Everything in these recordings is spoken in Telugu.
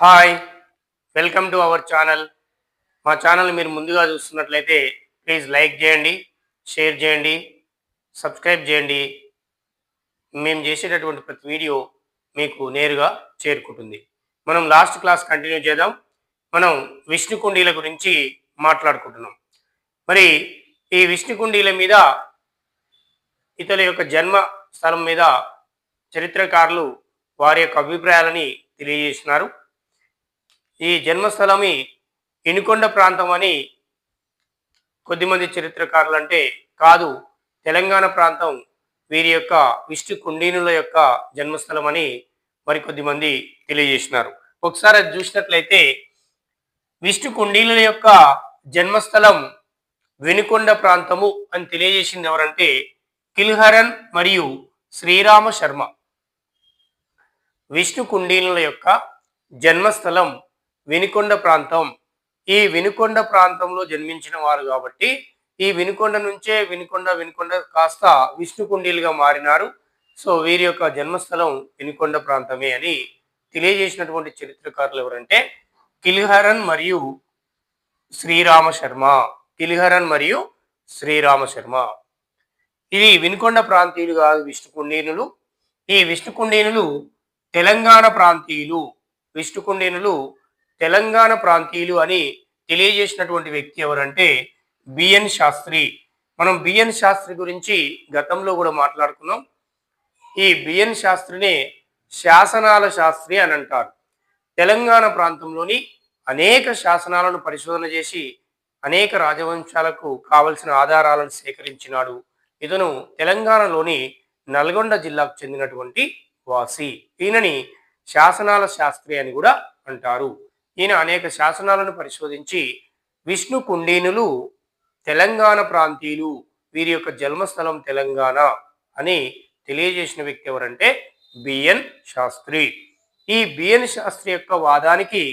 Hi welcome to our channel మా ఛానల్ మీరు ముందుగా చూస్తున్నట్లయితే ప్లీజ్ లైక్ చేయండి షేర్ చేయండి సబ్స్క్రైబ్ చేయండి. మేము చేసేటటువంటి ప్రతి వీడియో మీకు నేరుగా చేరుకుంటుంది. మనం లాస్ట్ క్లాస్ కంటిన్యూ చేద్దాం. మనం విష్ణు కుండీల గురించి మాట్లాడుకుంటున్నాం. మరి ఈ విష్ణు కుండీల మీద ఇతని యొక్క జన్మ స్థలం మీద చరిత్రకారులు వారి యొక్క అభిప్రాయాలని తెలియజేసినారు ఈ జన్మస్థలమి ఇనుకొండ ప్రాంతం అని కొద్దిమంది చరిత్రకారులు అంటే కాదు తెలంగాణ ప్రాంతం వీరి యొక్క విష్ణు కుండీనుల యొక్క జన్మస్థలం అని మరికొద్ది మంది తెలియజేసినారు. ఒకసారి అది చూసినట్లయితే విష్ణు కుండీనుల యొక్క జన్మస్థలం వెనుకొండ ప్రాంతము అని తెలియజేసింది ఎవరంటే కిల్హరన్ మరియు శ్రీరామ శర్మ. విష్ణు కుండీనుల యొక్క జన్మస్థలం వినుకొండ ప్రాంతం. ఈ వినుకొండ ప్రాంతంలో జన్మించిన వారు కాబట్టి ఈ వినుకొండ నుంచే వినుకొండ వినుకొండ కాస్త విష్ణుకుండీలుగా మారినారు. సో వీరి యొక్క జన్మస్థలం వినుకొండ ప్రాంతమే అని తెలియజేసినటువంటి చరిత్రకారులు ఎవరంటే కిల్హరన్ మరియు శ్రీరామ శర్మ. కిలిహరన్ మరియు శ్రీరామ శర్మ. ఇది వినుకొండ ప్రాంతీయులు కాదు విష్ణుకుండీనులు ఈ విష్ణుకుండీనులు తెలంగాణ ప్రాంతీయులు విష్ణుకుండీనులు తెలంగాణ ప్రాంతీయులు అని తెలియజేసినటువంటి వ్యక్తి ఎవరంటే బిఎన్ శాస్త్రి. మనం బిఎన్ శాస్త్రి గురించి గతంలో కూడా మాట్లాడుకున్నాం. ఈ బిఎన్ శాస్త్రినే శాసనాల శాస్త్రి అని అంటారు. తెలంగాణ ప్రాంతంలోని అనేక శాసనాలను పరిశోధన చేసి అనేక రాజవంశాలకు కావలసిన ఆధారాలను సేకరించినాడు. ఇతను తెలంగాణలోని నల్గొండ జిల్లాకు చెందినటువంటి వాసి. ఈయనని శాసనాల శాస్త్రి అని కూడా అంటారు. ఈయన అనేక శాసనాలను పరిశోధించి విష్ణు కుండీనులు తెలంగాణ ప్రాంతీయులు వీరి యొక్క జన్మస్థలం తెలంగాణ అని తెలియజేసిన వ్యక్తి ఎవరంటే బిఎన్ శాస్త్రి. ఈ బిఎన్ శాస్త్రి యొక్క వాదానికి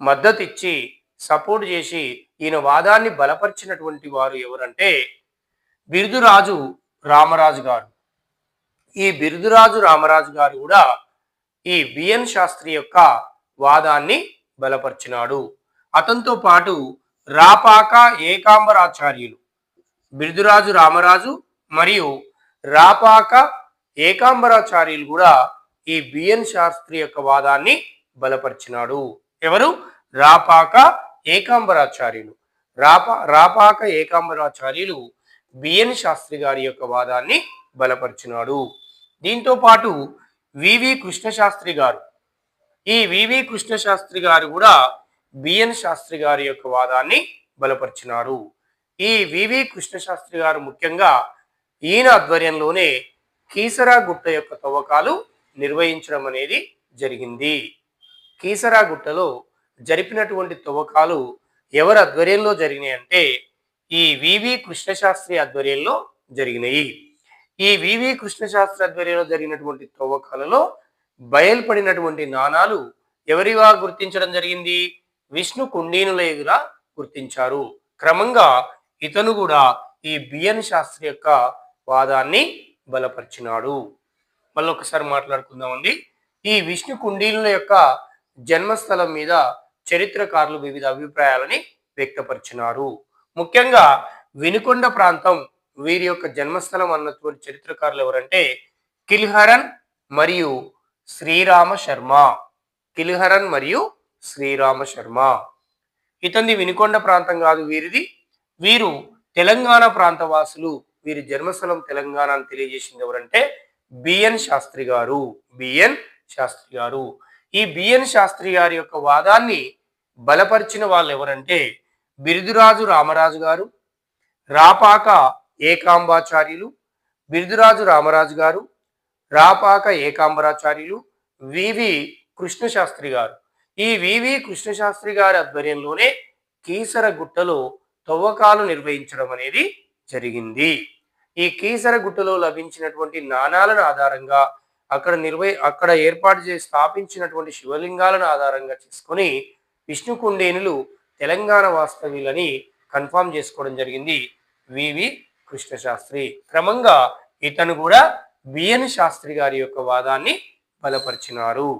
మద్దతు ఇచ్చి సపోర్ట్ చేసి ఈయన వాదాన్ని బలపరిచినటువంటి వారు ఎవరంటే బిరుదురాజు రామరాజు గారు. ఈ బిరుదురాజు రామరాజు గారు కూడా ఈ బిఎన్ శాస్త్రి యొక్క వాదాన్ని బలపరిచినాడు. అతనితో పాటు రాపాక ఏకాంబరాచార్యులు బిరుదురాజు రామరాజు మరియు రాపాక ఏకాంబరాచార్యులు కూడా ఈ బిఎన్ శాస్త్రి యొక్క వాదాన్ని బలపరిచినాడు. ఎవరు? రాపాక ఏకాంబరాచార్యులు. రాపా రాపాక ఏకాంబరాచార్యులు బిఎన్ శాస్త్రి గారి యొక్క వాదాన్ని బలపరిచినాడు. దీంతో పాటు వివి కృష్ణశాస్త్రి గారు ఈ వివి కృష్ణశాస్త్రి గారు కూడా బిఎన్ శాస్త్రి గారి యొక్క వాదాన్ని బలపరిచినారు. ఈ వివి కృష్ణశాస్త్రి గారు ముఖ్యంగా ఈయన ఆధ్వర్యంలోనే కీసరా గుట్ట యొక్క తవ్వకాలు నిర్వహించడం అనేది జరిగింది. కీసరా గుట్టలో జరిపినటువంటి తవ్వకాలు ఎవరి ఆధ్వర్యంలో జరిగినాయి అంటే ఈ వివి కృష్ణశాస్త్రి ఆధ్వర్యంలో జరిగినాయి. ఈ వివి కృష్ణశాస్త్రి ఆధ్వర్యంలో జరిగినటువంటి తవ్వకాలలో బయల్పడినటువంటి నాణాలు ఎవరిగా గుర్తించడం జరిగింది? విష్ణు కుండీనులయుగా గుర్తించారు. క్రమంగా ఇతను కూడా ఈ బిఎన్ శాస్త్రి యొక్క వాదాన్ని బలపరిచినాడు. మళ్ళీ ఒకసారి మాట్లాడుకుందామండి. ఈ విష్ణు కుండీనుల యొక్క జన్మస్థలం మీద చరిత్రకారులు వివిధ అభిప్రాయాలని వ్యక్తపరిచినారు. ముఖ్యంగా వినుకొండ ప్రాంతం వీరి యొక్క జన్మస్థలం అన్నటువంటి చరిత్రకారులు ఎవరంటే కిల్హరన్ మరియు శ్రీరామ శర్మ కిల్హరన్ మరియు శ్రీరామ శర్మ. ఇతంది వినుకొండ ప్రాంతం కాదు వీరిది. వీరు తెలంగాణ ప్రాంత వాసులు వీరి జన్మస్థలం తెలంగాణ అని తెలియజేసింది ఎవరంటే బిఎన్ శాస్త్రి గారు. బిఎన్ శాస్త్రి గారు. ఈ బిఎన్ శాస్త్రి గారి యొక్క వాదాన్ని బలపరిచిన వాళ్ళు ఎవరంటే బిరుదురాజు రామరాజు గారు రాపాక ఏకాంబాచార్యులు బిరుదురాజు రామరాజు గారు రాపాక ఏకాంబరాచార్యులు వివి కృష్ణశాస్త్రి గారు. ఈ వివి కృష్ణశాస్త్రి గారి ఆధ్వర్యంలోనే కీసర గుట్టలో తవ్వకాలు నిర్వహించడం అనేది జరిగింది. ఈ కీసర గుట్టలో లభించినటువంటి నాణాలను ఆధారంగా అక్కడ నిర్వహి అక్కడ ఏర్పాటు చేసి స్థాపించినటువంటి శివలింగాలను ఆధారంగా చేసుకొని విష్ణుకుండేనులు తెలంగాణ వాస్తవ్యులని కన్ఫామ్ చేసుకోవడం జరిగింది వివి కృష్ణశాస్త్రి. క్రమంగా ఇతను కూడా బిఎన్ శాస్త్రి గారి యొక్క వాదాన్ని బలపరిచినారు.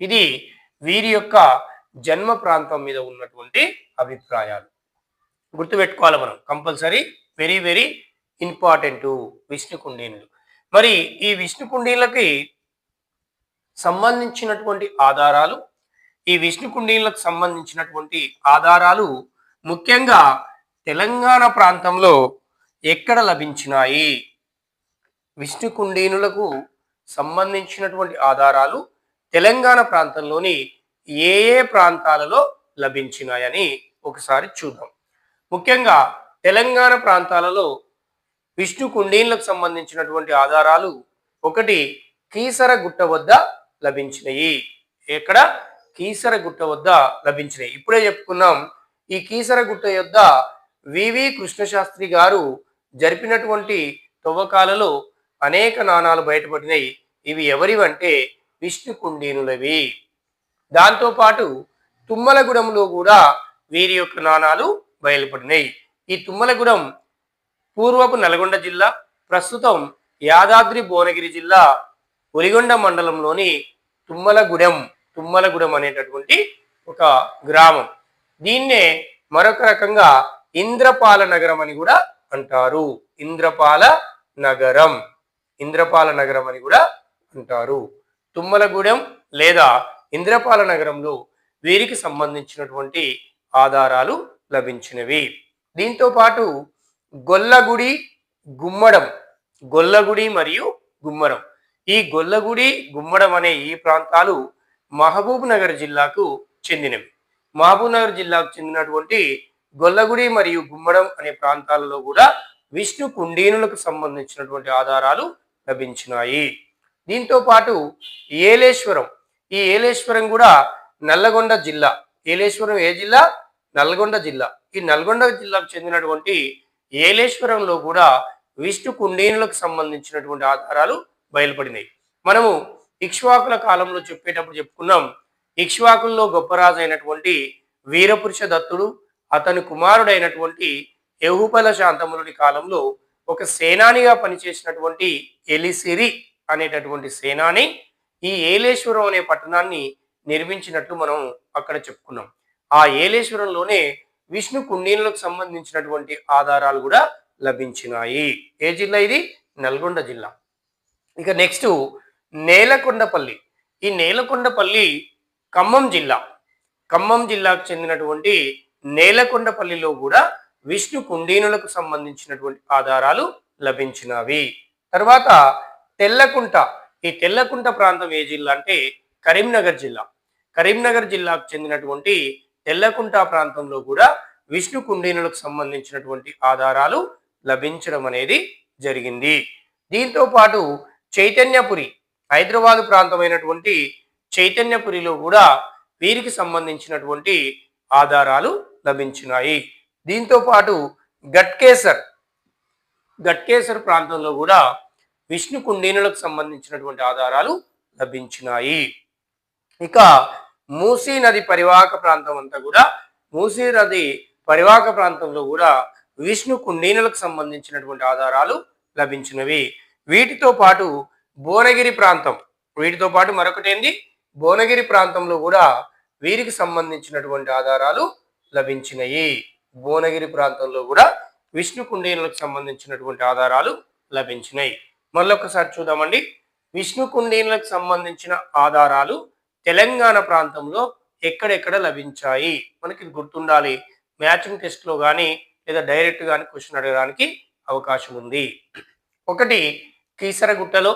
ఇది వీరి యొక్క జన్మ ప్రాంతం మీద ఉన్నటువంటి అభిప్రాయాలు. గుర్తుపెట్టుకోవాలి మనం compulsory very very important Vishnu కుండీనులు మరి ఈ విష్ణు కుండీలకి సంబంధించినటువంటి ఆధారాలు ఈ విష్ణు కుండీలకు సంబంధించినటువంటి ఆధారాలు ముఖ్యంగా తెలంగాణ ప్రాంతంలో ఎక్కడ లభించినాయి? విష్ణు కుండీనులకు సంబంధించినటువంటి ఆధారాలు తెలంగాణ ప్రాంతంలోని ఏ ఏ ప్రాంతాలలో లభించినాయని ఒకసారి చూద్దాం. ముఖ్యంగా తెలంగాణ ప్రాంతాలలో విష్ణు కుండీన్లకు సంబంధించినటువంటి ఆధారాలు ఒకటి కీసర గుట్ట వద్ద లభించినాయి. ఎక్కడ? కీసర గుట్ట వద్ద లభించినాయి. ఇప్పుడే చెప్పుకున్నాం ఈ కీసర గుట్ట యొద్ద వివి కృష్ణశాస్త్రి గారు జరిపినటువంటి తవ్వకాలలో అనేక నాణాలు బయటపడినాయి. ఇవి ఎవరివంటే విష్ణు కుండీనులవి దాంతోపాటు తుమ్మలగూడెంలో కూడా వీరి యొక్క నాణాలు బయలుపడినాయి. ఈ తుమ్మలగూడెం పూర్వపు నల్గొండ జిల్లా ప్రస్తుతం యాదాద్రి భువనగిరి జిల్లా ఒలిగొండ మండలంలోని తుమ్మలగూడెం తుమ్మలగూడెం అనేటటువంటి ఒక గ్రామం. దీన్నే మరొక రకంగా ఇంద్రపాల నగరం అని కూడా అంటారు. ఇంద్రపాల నగరం. ఇంద్రపాల నగరం అని కూడా అంటారు. తుమ్మలగూడెం లేదా ఇంద్రపాల నగరంలో వీరికి సంబంధించినటువంటి ఆధారాలు లభించినవి. దీంతో పాటు గొల్లగుడి గుమ్మడం గొల్లగుడి మరియు గుమ్మడం ఈ గొల్లగుడి గుమ్మడం అనే ఈ ప్రాంతాలు మహబూబ్ నగర్ జిల్లాకు చెందినవి. మహబూబ్ నగర్ జిల్లాకు చెందినటువంటి గొల్లగుడి మరియు గుమ్మడం అనే ప్రాంతాలలో కూడా విష్ణు కుండీనులకు సంబంధించినటువంటి ఆధారాలు లభించినాయి. దీంతో పాటు ఏలేశ్వరం ఈ ఏలేశ్వరం కూడా నల్లగొండ జిల్లా. ఏలేశ్వరం ఏ జిల్లా? నల్గొండ జిల్లా. ఈ నల్గొండ జిల్లాకు చెందినటువంటి ఏలేశ్వరంలో కూడా విష్ణు కుండీనులకు సంబంధించినటువంటి ఆధారాలు బయలుపడినాయి. మనము ఇక్ష్వాకుల కాలంలో చెప్పేటప్పుడు చెప్పుకున్నాం ఇక్ష్వాకుల్లో గొప్ప రాజు అయినటువంటి వీరపురుష దత్తుడు అతని కుమారుడైనటువంటి యహుపల శాంతములుని కాలంలో ఒక సేనానిగా పనిచేసినటువంటి ఎలిసిరి అనేటటువంటి సేనాని ఈ ఏలేశ్వరం అనే పట్టణాన్ని నిర్మించినట్లు మనం అక్కడ చెప్పుకున్నాం. ఆ ఏలేశ్వరంలోనే విష్ణు కుండీలకు సంబంధించినటువంటి ఆధారాలు కూడా లభించినాయి. ఏ జిల్లా ఇది? నల్గొండ జిల్లా. ఇక నెక్స్ట్ నేలకొండపల్లి. ఈ నేలకొండపల్లి ఖమ్మం జిల్లా. ఖమ్మం జిల్లాకు చెందినటువంటి నేలకొండపల్లిలో కూడా విష్ణు కుండీనులకు సంబంధించినటువంటి ఆధారాలు లభించినవి. తర్వాత తెల్లకుంట. ఈ తెల్లకుంట ప్రాంతం ఏ జిల్లా అంటే కరీంనగర్ జిల్లా. కరీంనగర్ జిల్లాకు చెందినటువంటి తెల్లకుంట ప్రాంతంలో కూడా విష్ణు కుండీనులకు సంబంధించినటువంటి ఆధారాలు లభించడం అనేది జరిగింది. దీంతో పాటు చైతన్యపురి హైదరాబాద్ ప్రాంతమైనటువంటి చైతన్యపురిలో కూడా వీరికి సంబంధించినటువంటి ఆధారాలు లభించినాయి. దీంతో పాటు గట్కేసర్. గట్కేసర్ ప్రాంతంలో కూడా విష్ణు కుండీనులకు సంబంధించినటువంటి ఆధారాలు లభించినాయి. ఇక మూసీ నది పరివాహక ప్రాంతం అంతా కూడా మూసీ నది పరివాహక ప్రాంతంలో కూడా విష్ణు కుండీనులకు సంబంధించినటువంటి ఆధారాలు లభించినవి. వీటితో పాటు భువనగిరి ప్రాంతం వీటితో పాటు మరొకటి ఏంది భువనగిరి ప్రాంతంలో కూడా వీరికి సంబంధించినటువంటి ఆధారాలు లభించినాయి. భువనగిరి ప్రాంతంలో కూడా విష్ణు కుండీనులకు సంబంధించినటువంటి ఆధారాలు లభించినాయి. మళ్ళొకసారి చూద్దామండి. విష్ణు కుండీనులకు సంబంధించిన ఆధారాలు తెలంగాణ ప్రాంతంలో ఎక్కడెక్కడ లభించాయి? మనకి గుర్తుండాలి. మ్యాచింగ్ టెస్ట్లో కానీ లేదా డైరెక్ట్ కానీ క్వశ్చన్ అడగడానికి అవకాశం ఉంది. ఒకటి కీసరగుట్టలో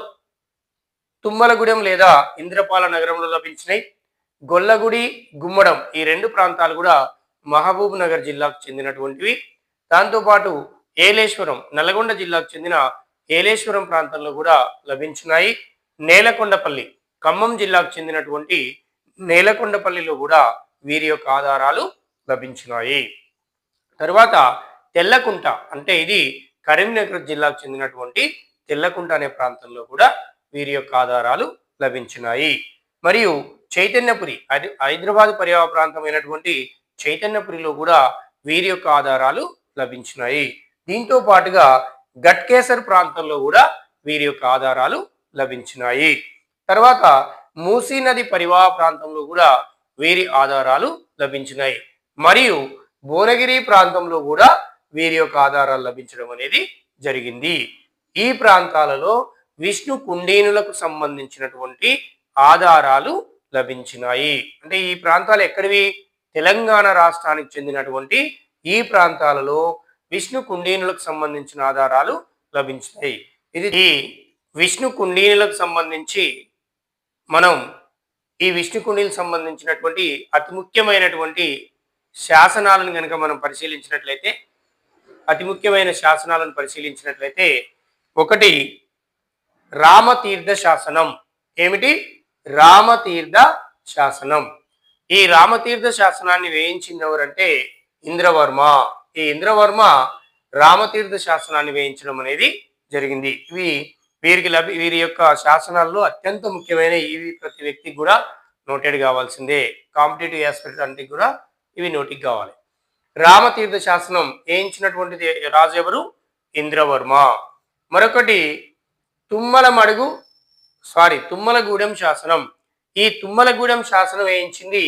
తుమ్మలగూడెం లేదా ఇంద్రపాల నగరంలో లభించినాయి. గొల్లగుడి గుమ్మడం ఈ రెండు ప్రాంతాలు కూడా మహబూబ్ నగర్ జిల్లాకు చెందినటువంటివి. దాంతోపాటు ఏలేశ్వరం నల్గొండ జిల్లాకు చెందిన ఏలేశ్వరం ప్రాంతంలో కూడా లభించినాయి. నేలకొండపల్లి ఖమ్మం జిల్లాకు చెందినటువంటి నేలకొండపల్లిలో కూడా వీరి యొక్క ఆధారాలు లభించినాయి. తర్వాత తెల్లకుంట అంటే ఇది కరీంనగర్ జిల్లాకు చెందినటువంటి తెల్లకుంట అనే ప్రాంతంలో కూడా వీరి యొక్క ఆధారాలు లభించినాయి. మరియు చైతన్యపురి హైదరాబాద్ పర్యావ ప్రాంతమైనటువంటి చైతన్యపురిలో కూడా వీరి యొక్క ఆధారాలు లభించినాయి. దీంతో పాటుగా గట్కేసర్ ప్రాంతంలో కూడా వీరి యొక్క ఆధారాలు లభించినాయి. తర్వాత మూసీ నది పరివాహ ప్రాంతంలో కూడా వీరి ఆధారాలు లభించినాయి. మరియు భువనగిరి ప్రాంతంలో కూడా వీరి యొక్క ఆధారాలు లభించడం అనేది జరిగింది. ఈ ప్రాంతాలలో విష్ణు కుండీనులకు సంబంధించినటువంటి ఆధారాలు లభించినాయి. అంటే ఈ ప్రాంతాలు ఎక్కడివి? తెలంగాణ రాష్ట్రానికి చెందినటువంటి ఈ ప్రాంతాలలో విష్ణు కుండీనులకు సంబంధించిన ఆధారాలు లభించినాయి ఇది ఈ విష్ణు కుండీనులకు సంబంధించి మనం ఈ విష్ణు కుండీలకు సంబంధించినటువంటి అతి ముఖ్యమైనటువంటి శాసనాలను కనుక మనం పరిశీలించినట్లయితే అతి ముఖ్యమైన శాసనాలను పరిశీలించినట్లయితే ఒకటి రామతీర్థ శాసనం. ఏమిటి? రామతీర్థ శాసనం. ఈ రామతీర్థ శాసనాన్ని వేయించింది ఎవరంటే ఇంద్రవర్మ. ఈ ఇంద్రవర్మ రామతీర్థ శాసనాన్ని వేయించడం అనేది జరిగింది. ఇవి వీరికి లభి వీరి యొక్క శాసనాల్లో అత్యంత ముఖ్యమైన ఇవి ప్రతి వ్యక్తికి కూడా నోటెడ్ కావాల్సిందే. కాంపిటేటివ్ ఆస్పెక్ట్ అంటే కూడా ఇవి నోటికి కావాలి. రామతీర్థ శాసనం వేయించినటువంటిది రాజు ఎవరు ఇంద్రవర్మ. మరొకటి తుమ్మల మడుగు సారీ తుమ్మలగూడెం శాసనం. ఈ తుమ్మలగూడెం శాసనం వేయించింది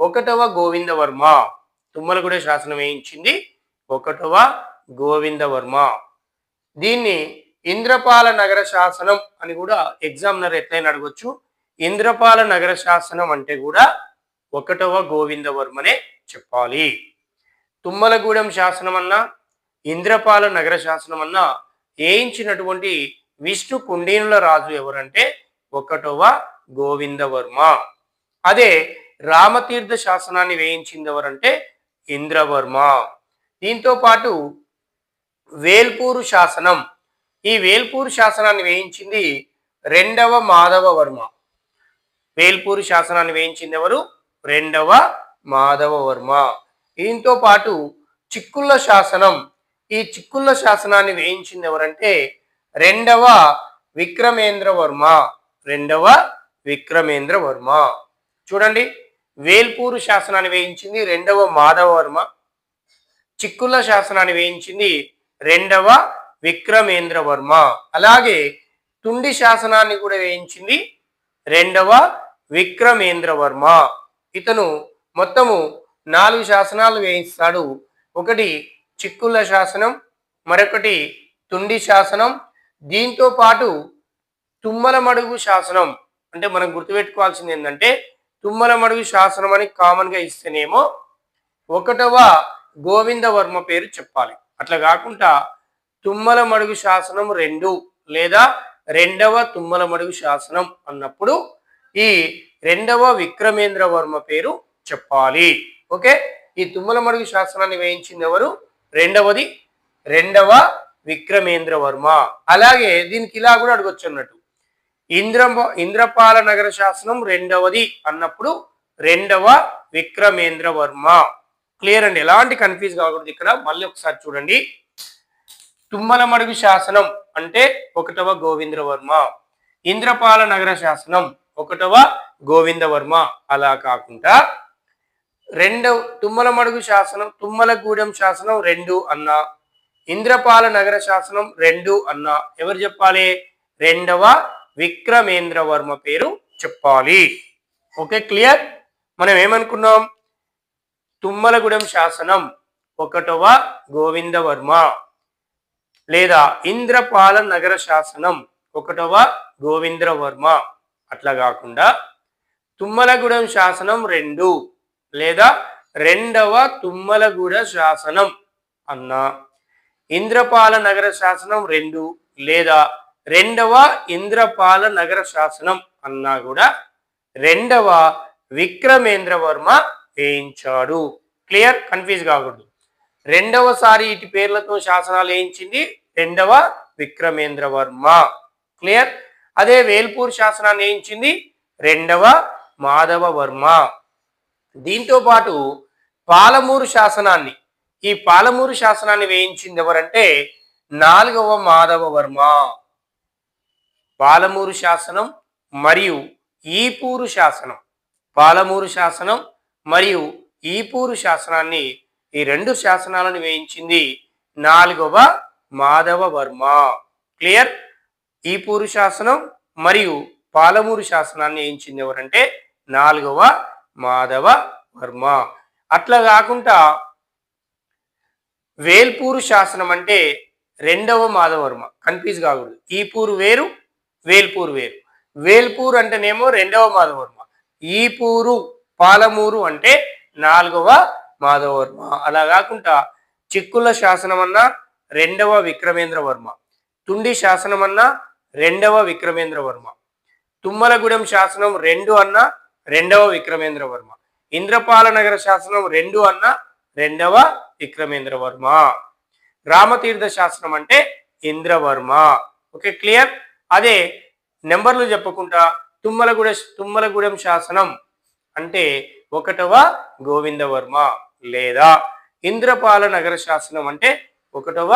ఒకటవ గోవిందవర్మ. తుమ్మలగూడెం శాసనం వేయించింది ఒకటవ గోవిందవర్మ. దీన్ని ఇంద్రపాల నగర శాసనం అని కూడా ఎగ్జామినర్ ఎట్లయినా అడగొచ్చు. ఇంద్రపాల నగర శాసనం అంటే కూడా ఒకటవ గోవిందవర్మనే చెప్పాలి. తుమ్మలగూడెం శాసనం అన్నా ఇంద్రపాల నగర శాసనం అన్నా వేయించినటువంటి విష్ణు కుండీనుల రాజు ఎవరంటే ఒకటవ గోవిందవర్మ. అదే రామతీర్థ శాసనాన్ని వేయించింది ఎవరంటే ఇంద్రవర్మ. దీంతో పాటు వేల్పూరు శాసనం. ఈ వేల్పూరు శాసనాన్ని వేయించింది రెండవ మాధవ వర్మ వేల్పూరు శాసనాన్ని వేయించింది ఎవరు రెండవ మాధవ వర్మ దీంతో పాటు చిక్కుళ్ళ శాసనం. ఈ చిక్కుళ్ళ శాసనాన్ని వేయించింది ఎవరంటే రెండవ విక్రమేంద్ర వర్మ రెండవ విక్రమేంద్ర వర్మ. చూడండి వేల్పూరు శాసనాన్ని వేయించింది రెండవ మాధవ వర్మ. చిక్కుళ్ళ శాసనాన్ని వేయించింది రెండవ విక్రమేంద్ర వర్మ. అలాగే తుండి శాసనాన్ని కూడా వేయించింది రెండవ విక్రమేంద్ర వర్మ. ఇతను మొత్తము నాలుగు శాసనాలు వేయిస్తాడు. ఒకటి చిక్కుళ్ళ శాసనం మరొకటి తుండి శాసనం దీంతో పాటు తుమ్మల మడుగు శాసనం. అంటే మనం గుర్తుపెట్టుకోవాల్సింది ఏంటంటే తుమ్మల మడుగు శాసనం అని కామన్గా ఇస్తేనేమో ఒకటవ గోవిందవర్మ పేరు చెప్పాలి. అట్లా కాకుండా తుమ్మల మడుగు శాసనం రెండు లేదా రెండవ తుమ్మల మడుగు శాసనం అన్నప్పుడు ఈ రెండవ విక్రమేంద్ర వర్మ పేరు చెప్పాలి. ఓకే? ఈ తుమ్మల మడుగు శాసనాన్ని వేయించింది ఎవరు? రెండవది రెండవ విక్రమేంద్ర వర్మ. అలాగే దీనికి ఇలా కూడా అడగొచ్చు అన్నట్టు. ఇంద్ర ఇంద్రపాల నగర శాసనం రెండవది అన్నప్పుడు రెండవ విక్రమేంద్ర వర్మ. క్లియర్ అండి? ఎలాంటి కన్ఫ్యూజ్ కాకూడదు ఇక్కడ. మళ్ళీ ఒకసారి చూడండి. తుమ్మల మడుగు శాసనం అంటే ఒకటవ గోవింద్రవర్మ ఇంద్రపాల నగర శాసనం ఒకటవ గోవిందవర్మ అలా కాకుండా రెండవ తుమ్మల మడుగు శాసనం తుమ్మలగూడెం శాసనం రెండు అన్న. ఇంద్రపాల నగర శాసనం రెండు అన్న. ఎవరు చెప్పాలి? రెండవ విక్రమేంద్రవర్మ పేరు చెప్పాలి. Okay clear? మనం ఏమనుకున్నాం? తుమ్మలగూడెం శాసనం ఒకటవ గోవిందవర్మ లేదా ఇంద్రపాల నగర శాసనం ఒకటవ గోవింద్రవర్మ అట్లా కాకుండా తుమ్మలగూడెం శాసనం రెండు లేదా రెండవ తుమ్మలగూడ శాసనం అన్న. ఇంద్రపాల నగర శాసనం రెండు లేదా రెండవ ఇంద్రపాల నగర శాసనం అన్నా కూడా రెండవ విక్రమేంద్రవర్మ వేయించాడు. క్లియర్ కన్ఫ్యూజ్ కాకూడదు. రెండవసారి ఇటు పేర్లతో శాసనాలు వేయించింది రెండవ విక్రమేంద్రవర్మ. క్లియర్ అదే వేల్పూర్ శాసనాన్ని వేయించింది రెండవ మాధవ వర్మ దీంతో పాటు పాలమూరు శాసనాన్ని ఈ పాలమూరు శాసనాన్ని వేయించింది ఎవరంటే నాలుగవ మాధవ వర్మ పాలమూరు శాసనం మరియు ఈపూరు శాసనం. పాలమూరు శాసనం మరియు ఈపూరు శాసనాన్ని ఈ రెండు శాసనాలను వేయించింది నాలుగవ మాధవ వర్మ. క్లియర్? ఈపూరు శాసనం మరియు పాలమూరు శాసనాన్ని వేయించింది ఎవరంటే నాలుగవ మాధవ వర్మ. అట్లా కాకుండా వేల్పూరు శాసనం అంటే రెండవ మాధవర్మ కన్ఫ్యూజ్ కాకూడదు. ఈపూరు వేరు వేల్పూర్ వేరు. వేల్పూర్ అంటేనేమో రెండవ మాధవర్మ. ఈపూరు పాలమూరు అంటే నాలుగవ మాధవర్మ. అలా కాకుండా చిక్కుల శాసనం అన్న రెండవ విక్రమేంద్ర వర్మ తుండి శాసనం అన్న రెండవ విక్రమేంద్ర వర్మ తుమ్మలగూడెం శాసనం రెండు అన్న రెండవ విక్రమేంద్ర వర్మ శాసనం రెండు అన్న రెండవ విక్రమేంద్ర వర్మ రామతీర్థ శాసనం అంటే ఇంద్రవర్మ. Okay clear? అదే నెంబర్లు చెప్పకుండా తుమ్మలగూడ తుమ్మలగూడెం శాసనం అంటే ఒకటవ గోవిందవర్మ లేదా ఇంద్రపాల నగర శాసనం అంటే ఒకటవ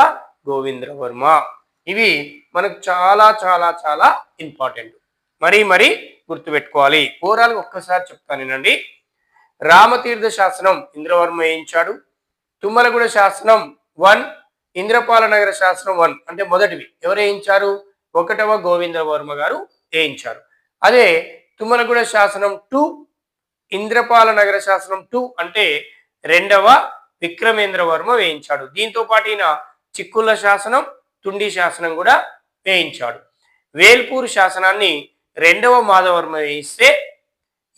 గోవింద్రవర్మ ఇవి మనకు చాలా చాలా చాలా ఇంపార్టెంట్. మరీ మరీ గుర్తుపెట్టుకోవాలి. ఓవరాల్ ఒక్కసారి చెప్తాను రామతీర్థ శాసనం ఇంద్రవర్మ వేయించాడు. తుమ్మలగూడ శాసనం వన్ ఇంద్రపాల నగర శాసనం వన్ అంటే మొదటివి. ఎవరు వేయించారు? ఒకటవ గోవిందవర్మ గారు వేయించారు అదే తుమ్మలగూడ శాసనం టూ ఇంద్రపాల నగర శాసనం టూ అంటే రెండవ విక్రమేంద్రవర్మ వేయించాడు. దీంతో పాటు ఈయన చిక్కుల శాసనం తుండి శాసనం కూడా వేయించాడు. వేల్పూరు శాసనాన్ని రెండవ మాధవర్మ వేయిస్తే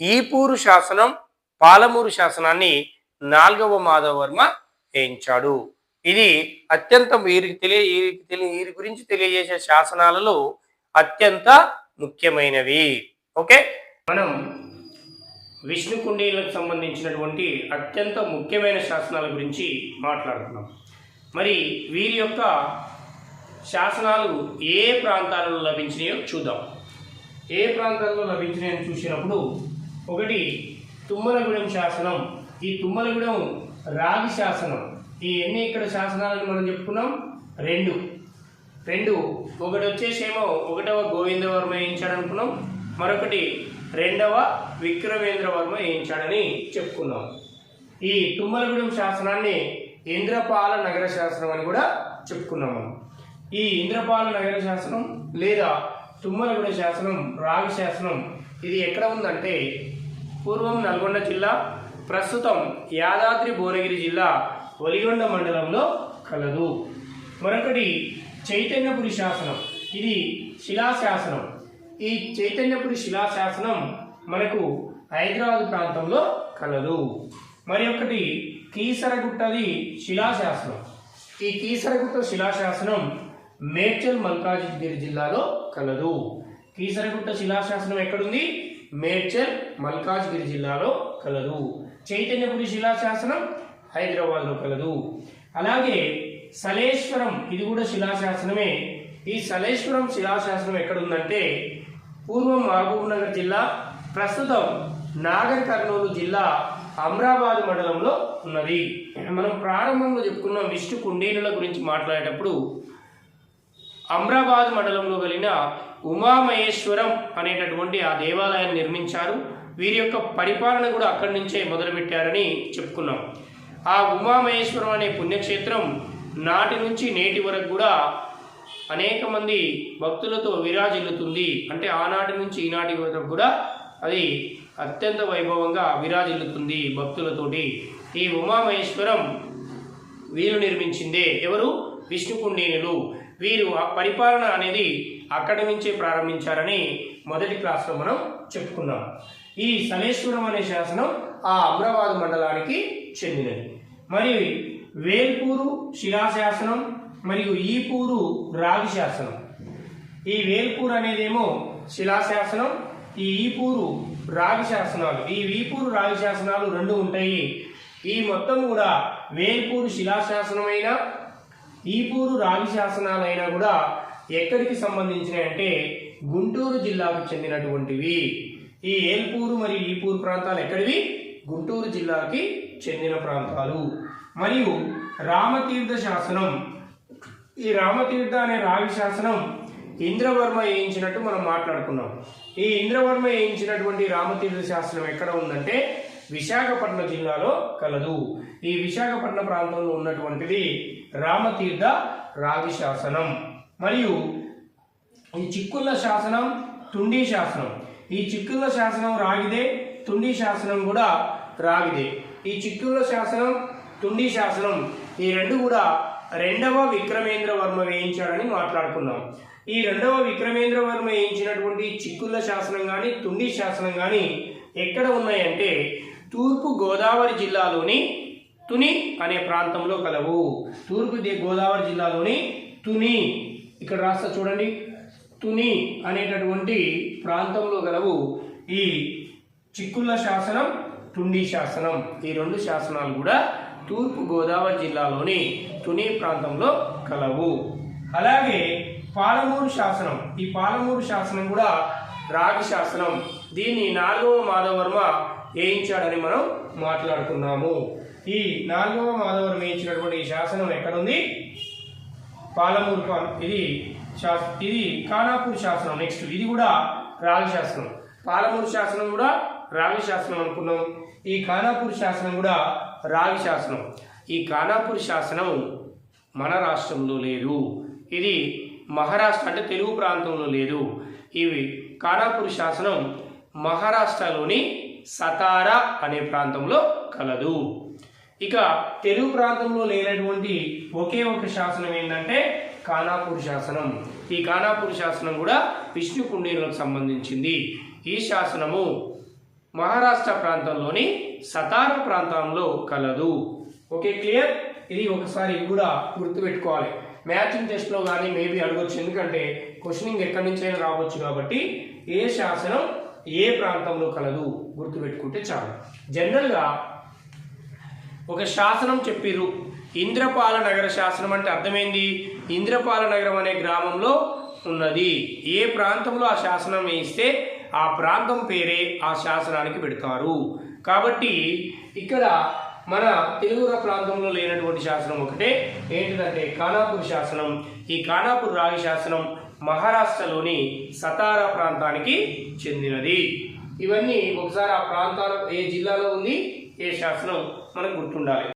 ఈపూరు శాసనం పాలమూరు శాసనాన్ని నాలుగవ మాధవర్మ వేయించాడు. ఇది అత్యంత వీరికి తెలియ వీరికి తెలియ వీరి గురించి తెలియజేసే శాసనాలలో అత్యంత ముఖ్యమైనవి. ఓకే? మనం విష్ణు కుండీలకు సంబంధించినటువంటి అత్యంత ముఖ్యమైన శాసనాల గురించి మాట్లాడుతున్నాం. మరి వీరి యొక్క శాసనాలు ఏ ప్రాంతాలలో లభించినాయో చూద్దాం. ఏ ప్రాంతాల్లో లభించినాయని చూసినప్పుడు ఒకటి తుమ్మలగూడెం శాసనం ఈ తుమ్మలగూడెం రాగి శాసనం. ఈ ఎన్ని ఇక్కడ శాసనాలను మనం చెప్పుకున్నాం. రెండు. రెండు. ఒకటి వచ్చేసేమో ఒకటవ గోవిందవర్మ వేయించాడు అనుకున్నాం మరొకటి రెండవ విక్రమేంద్రవర్మ వేయించాడని చెప్పుకున్నాం. ఈ తుమ్మలగూడెం శాసనాన్ని ఇంద్రపాల నగర శాసనం అని కూడా చెప్పుకున్నాం మనం ఈ ఇంద్రపాల నగర శాసనం లేదా తుమ్మలగూడ శాసనం రాగి శాసనం ఇది ఎక్కడ ఉందంటే పూర్వం నల్గొండ జిల్లా ప్రస్తుతం యాదాద్రి భువనగిరి జిల్లా ఒలిగొండ మండలంలో కలదు. మరొకటి చైతన్యపురి శాసనం. ఇది శిలాశాసనం ఈ చైతన్యపురి శిలాశాసనం మనకు హైదరాబాద్ ప్రాంతంలో కలదు. మరి ఒకటి కీసరగుట్టది శిలాశాసనం ఈ కీసరగుట్ట శిలాశాసనం మేడ్చల్ మల్కాజిగిరి జిల్లాలో కలదు. కీసరగుట్ట శిలాశాసనం ఎక్కడుంది? మేడ్చల్ మల్కాజ్గిరి జిల్లాలో కలదు. చైతన్యపురి శిలాశాసనం హైదరాబాద్లో కలదు. అలాగే సలేశ్వరం ఇది కూడా శిలాశాసనమే. ఈ సలేశ్వరం శిలాశాసనం ఎక్కడుందంటే పూర్వం మహబూబ్ నగర్ జిల్లా ప్రస్తుతం నాగర్ కర్నూలు జిల్లా అమ్రాబాద్ మండలంలో ఉన్నది. మనం ప్రారంభంలో చెప్పుకున్న విష్ణు కుండీనుల గురించి మాట్లాడేటప్పుడు అమ్రాబాద్ మండలంలో కలిగిన ఉమామహేశ్వరం అనేటటువంటి ఆ దేవాలయాన్ని నిర్మించారు. వీరి యొక్క పరిపాలన కూడా అక్కడి నుంచే మొదలుపెట్టారని చెప్పుకున్నాం. ఆ ఉమామహేశ్వరం అనే పుణ్యక్షేత్రం నాటి నుంచి నేటి వరకు కూడా అనేక మంది భక్తులతో విరాజిల్లుతుంది. అంటే ఆనాటి నుంచి ఈనాటి వరకు కూడా అది అత్యంత వైభవంగా విరాజిల్లుతుంది భక్తులతోటి. ఈ ఉమామహేశ్వరం వీరు నిర్మించిందే ఎవరు? విష్ణుకుండీనులు. వీరు ఆ పరిపాలన అనేది అక్కడి నుంచే ప్రారంభించారని మొదటి క్లాస్లో మనం చెప్పుకున్నాం. ఈ సలేశ్వరం అనే శాసనం ఆ అమరాబాద్ మండలానికి చెందినది. మరి వేల్పూరు శిలాశాసనం మరియు ఈపూరు రాగి శాసనం. ఈ వేల్పూరు అనేదేమో శిలాశాసనం ఈ ఈపూరు రాగి శాసనాలు. ఈ వీపూరు రాగి శాసనాలు రెండు ఉంటాయి. ఈ మొత్తం కూడా వేల్పూరు శిలాశాసనమైన ఈపూరు రాగి శాసనాలైనా కూడా ఎక్కడికి సంబంధించినవి అంటే గుంటూరు జిల్లాకు చెందినటువంటివి. ఈ ఏల్పూరు మరియు ఈపూరు ప్రాంతాలు ఎక్కడివి? గుంటూరు జిల్లాకి చెందిన ప్రాంతాలు. మరియు రామతీర్థ శాసనం ఈ రామతీర్థ అనే రావి శాసనం ఇంద్రవర్మ వేయించినట్టు మనం మాట్లాడుకున్నాం. ఈ ఇంద్రవర్మ వేయించినటువంటి రామతీర్థ శాసనం ఎక్కడ ఉందంటే విశాఖపట్నం జిల్లాలో కలదు. ఈ విశాఖపట్నం ప్రాంతంలో ఉన్నటువంటిది రామతీర్థ రావి శాసనం. మరియు ఈ చిక్కుళ్ళ శాసనం తుండి శాసనం. ఈ చిక్కుళ్ళ శాసనం రాగిదే తుండి శాసనం కూడా రాగిదే ఈ చిత్తూరుల శాసనం తుండి శాసనం ఈ రెండు కూడా రెండవ విక్రమేంద్ర వర్మ వేయించాడని మాట్లాడుకున్నాం. ఈ రెండవ విక్రమేంద్ర వర్మ వేయించినటువంటి చిక్కుళ్ళ శాసనం కానీ తుండి శాసనం కానీ ఎక్కడ ఉన్నాయంటే తూర్పు గోదావరి జిల్లాలోని తుని అనే ప్రాంతంలో కలవు. తూర్పు గోదావరి జిల్లాలోని తుని. ఇక్కడ రాస్తా చూడండి. తుని అనేటటువంటి ప్రాంతంలో గలవు ఈ చిక్కుళ్ళ శాసనం తుండి శాసనం. ఈ రెండు శాసనాలు కూడా తూర్పు గోదావరి జిల్లాలోని తుని ప్రాంతంలో కలవు. అలాగే పాలమూరు శాసనం. ఈ పాలమూరు శాసనం కూడా రాగి శాసనం. దీన్ని నాలుగవ మాధవర్మ వేయించాడని మనం మాట్లాడుకున్నాము. ఈ నాలుగవ మాధవర్మ వేయించినటువంటి ఈ శాసనం ఎక్కడుంది? పాలమూరు ఇది శాస ఇది ఖానాపూర్ శాసనం. నెక్స్ట్ ఇది కూడా రాగి శాసనం. పాలమూరు శాసనం కూడా రావి శాసనం అనుకున్నాం. ఈ ఖానాపూర్ శాసనం కూడా రాగి శాసనం. ఈ ఖానాపూర్ శాసనం మన రాష్ట్రంలో లేదు. ఇది మహారాష్ట్ర అంటే తెలుగు ప్రాంతంలో లేదు. ఇవి ఖానాపూర్ శాసనం మహారాష్ట్రలోని సతారా అనే ప్రాంతంలో కలదు. ఇక తెలుగు ప్రాంతంలో లేనటువంటి ఒకే ఒక శాసనం ఏంటంటే ఖానాపూర్ శాసనం. ఈ ఖానాపూర్ శాసనం కూడా విష్ణు కుండీలకు సంబంధించింది. ఈ శాసనము మహారాష్ట్ర ప్రాంతంలోని సతారా ప్రాంతంలో కలదు. Okay clear? ఇది ఒకసారి కూడా గుర్తుపెట్టుకోవాలి. మ్యాచింగ్ టెస్ట్లో కానీ మేబీ అడగొచ్చు. ఎందుకంటే క్వశ్చనింగ్ ఎక్కడి నుంచైనా రావచ్చు కాబట్టి ఏ శాసనం ఏ ప్రాంతంలో కలదు? గుర్తుపెట్టుకుంటే చాలు. జనరల్గా ఒక శాసనం చెప్పిర్రు. ఇంద్రపాల నగర శాసనం అంటే అర్థమైంది? ఇంద్రపాల నగరం అనే గ్రామంలో ఉన్నది. ఏ ప్రాంతంలో ఆ శాసనం వేయిస్తే ఆ ప్రాంతం పేరే ఆ శాసనానికి పెడతారు. కాబట్టి ఇక్కడ మన తెలుగు ప్రాంతంలో లేనటువంటి శాసనం ఒకటే. ఏంటిదంటే కానాపూర్ శాసనం. ఈ కానాపూర్ రాగి శాసనం మహారాష్ట్రలోని సతారా ప్రాంతానికి చెందినది. ఇవన్నీ ఒకసారి ఆ ప్రాంతాల ఏ జిల్లాలో ఉంది ఏ శాసనం మనకు గుర్తుండాలి.